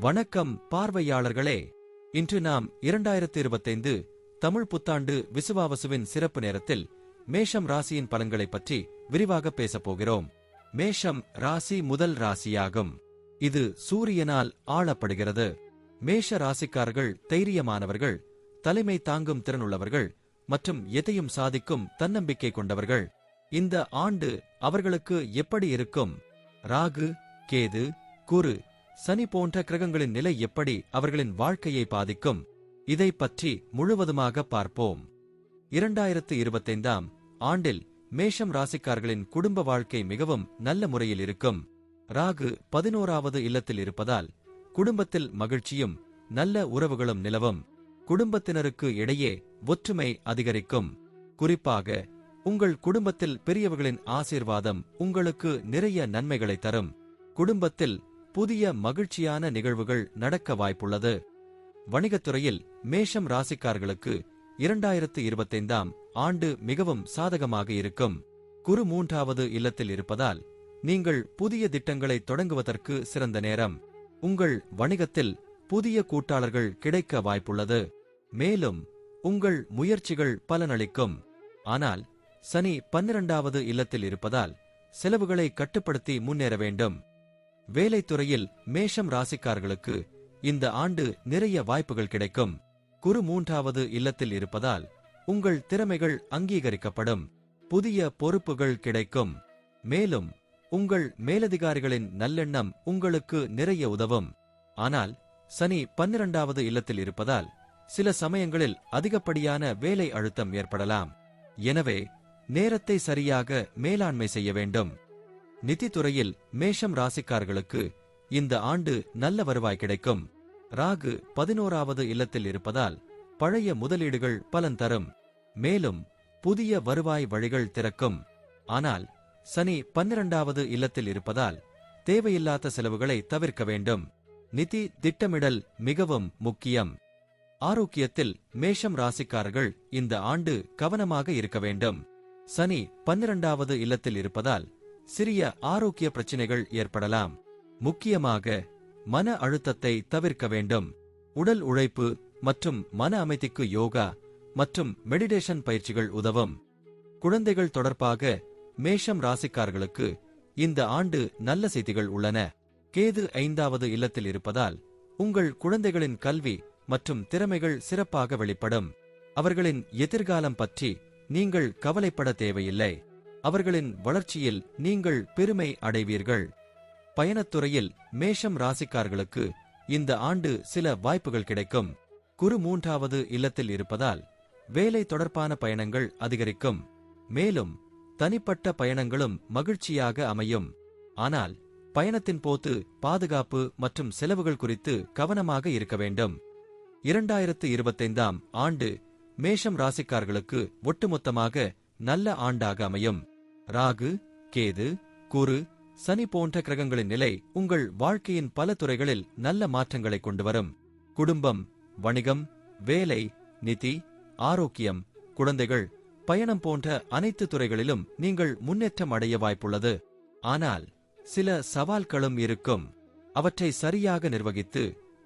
வணக்கம் பார்வையாளர்களே. இன்று நாம் இரண்டாயிரத்து இருபத்தைந்து தமிழ் புத்தாண்டு விசுவாவசுவின் சிறப்பு நேரத்தில் மேஷம் ராசியின் பலன்களை பற்றி விரிவாக பேசப் போகிறோம். மேஷம் ராசி முதல் ராசியாகும். இது சூரியனால் ஆளப்படுகிறது. மேஷ ராசிக்காரர்கள் தைரியமானவர்கள் தலைமை தாங்கும் திறனுள்ளவர்கள் மற்றும் எதையும் சாதிக்கும் தன்னம்பிக்கை கொண்டவர்கள். இந்த ஆண்டு அவர்களுக்கு எப்படி இருக்கும்? ராகு கேது குரு சனி போன்ற கிரகங்களின் நிலை எப்படி அவர்களின் வாழ்க்கையை பாதிக்கும்? இதை பற்றி முழுவதுமாக பார்ப்போம். இரண்டாயிரத்து இருபத்தைந்தாம் ஆண்டில் மேஷம் ராசிக்காரர்களின் குடும்ப வாழ்க்கை மிகவும் நல்ல முறையில் இருக்கும். ராகு பதினோராவது இல்லத்தில் இருப்பதால் குடும்பத்தில் மகிழ்ச்சியும் நல்ல உறவுகளும் நிலவும். குடும்பத்தினருக்கு இடையே ஒற்றுமை அதிகரிக்கும். குறிப்பாக உங்கள் குடும்பத்தில் பெரியவர்களின் ஆசீர்வாதம் உங்களுக்கு நிறைய நன்மைகளை தரும். குடும்பத்தில் புதிய மகிழ்ச்சியான நிகழ்வுகள் நடக்க வாய்ப்புள்ளது. வணிகத்துறையில் மேஷம் ராசிக்கார்களுக்கு இரண்டாயிரத்து இருபத்தைந்தாம் ஆண்டு மிகவும் சாதகமாக இருக்கும். குரு மூன்றாவது இல்லத்தில் இருப்பதால் நீங்கள் புதிய திட்டங்களை தொடங்குவதற்கு சிறந்த நேரம். உங்கள் வணிகத்தில் புதிய கூட்டாளர்கள் கிடைக்க வாய்ப்புள்ளது. மேலும் உங்கள் முயற்சிகள் பலனளிக்கும். ஆனால் சனி பன்னிரண்டாவது இல்லத்தில் இருப்பதால் செலவுகளை கட்டுப்படுத்தி முன்னேற வேண்டும். வேலைத்துறையில் மேஷம் ராசிக்கார்களுக்கு இந்த ஆண்டு நிறைய வாய்ப்புகள் கிடைக்கும். குரு மூன்றாவது இல்லத்தில் இருப்பதால் உங்கள் திறமைகள் அங்கீகரிக்கப்படும். புதிய பொறுப்புகள் கிடைக்கும். மேலும் உங்கள் மேலதிகாரிகளின் நல்லெண்ணம் உங்களுக்கு நிறைய உதவும். ஆனால் சனி பன்னிரண்டாவது இல்லத்தில் இருப்பதால் சில சமயங்களில் அதிகப்படியான வேலை அழுத்தம் ஏற்படலாம். எனவே நேரத்தை சரியாக மேலாண்மை செய்ய வேண்டும். நிதித்துறையில் மேஷம் ராசிக்காரர்களுக்கு இந்த ஆண்டு நல்ல வருவாய் கிடைக்கும். ராகு பதினோராவது இல்லத்தில் இருப்பதால் பழைய முதலீடுகள் பலன் தரும். மேலும் புதிய வருவாய் வழிகள் திறக்கும். ஆனால் சனி பன்னிரண்டாவது இல்லத்தில் இருப்பதால் தேவையில்லாத செலவுகளை தவிர்க்க வேண்டும். நிதி திட்டமிடல் மிகவும் முக்கியம். ஆரோக்கியத்தில் மேஷம் ராசிக்காரர்கள் இந்த ஆண்டு கவனமாக இருக்க வேண்டும். சனி பன்னிரண்டாவது இல்லத்தில் இருப்பதால் சிறிய ஆரோக்கிய பிரச்சினைகள் ஏற்படலாம். முக்கியமாக மன அழுத்தத்தை தவிர்க்க வேண்டும். உடல் உழைப்பு மற்றும் மன அமைதிக்கு யோகா மற்றும் மெடிடேஷன் பயிற்சிகள் உதவும். குழந்தைகள் தொடர்பாக மேஷம் ராசிக்காரர்களுக்கு இந்த ஆண்டு நல்ல செய்திகள் உள்ளன. கேது ஐந்தாவது இல்லத்தில் இருப்பதால் உங்கள் குழந்தைகளின் கல்வி மற்றும் திறமைகள் சிறப்பாக வெளிப்படும். அவர்களின் எதிர்காலம் பற்றி நீங்கள் கவலைப்பட தேவையில்லை. அவர்களின் வளர்ச்சியில் நீங்கள் பெருமை அடைவீர்கள். பயணத்துறையில் மேஷம் ராசிக்கார்களுக்கு இந்த ஆண்டு சில வாய்ப்புகள் கிடைக்கும். குரு மூன்றாவது இல்லத்தில் இருப்பதால் வேலை தொடர்பான பயணங்கள் அதிகரிக்கும். மேலும் தனிப்பட்ட பயணங்களும் மகிழ்ச்சியாக அமையும். ஆனால் பயணத்தின் போது பாதுகாப்பு மற்றும் செலவுகள் குறித்து கவனமாக இருக்க வேண்டும். இரண்டாயிரத்து இருபத்தைந்தாம் ஆண்டு மேஷம் ராசிக்கார்களுக்கு ஒட்டுமொத்தமாக நல்ல ஆண்டாக அமையும். ராகு கேது குரு சனி போன்ற கிரகங்களின் நிலை உங்கள் வாழ்க்கையின் பல துறைகளில் நல்ல மாற்றங்களை கொண்டு வரும். குடும்பம் வணிகம் வேலை நிதி ஆரோக்கியம் குழந்தைகள் பயணம் போன்ற அனைத்து துறைகளிலும் நீங்கள் முன்னேற்றம் அடைய வாய்ப்புள்ளது. ஆனால் சில சவால்களும் இருக்கும். அவற்றை சரியாக நிர்வகித்து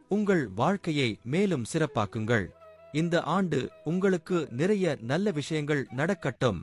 உங்கள் வாழ்க்கையை மேலும் சிறப்பாக்குங்கள். இந்த ஆண்டு உங்களுக்கு நிறைய நல்ல விஷயங்கள் நடக்கட்டும்.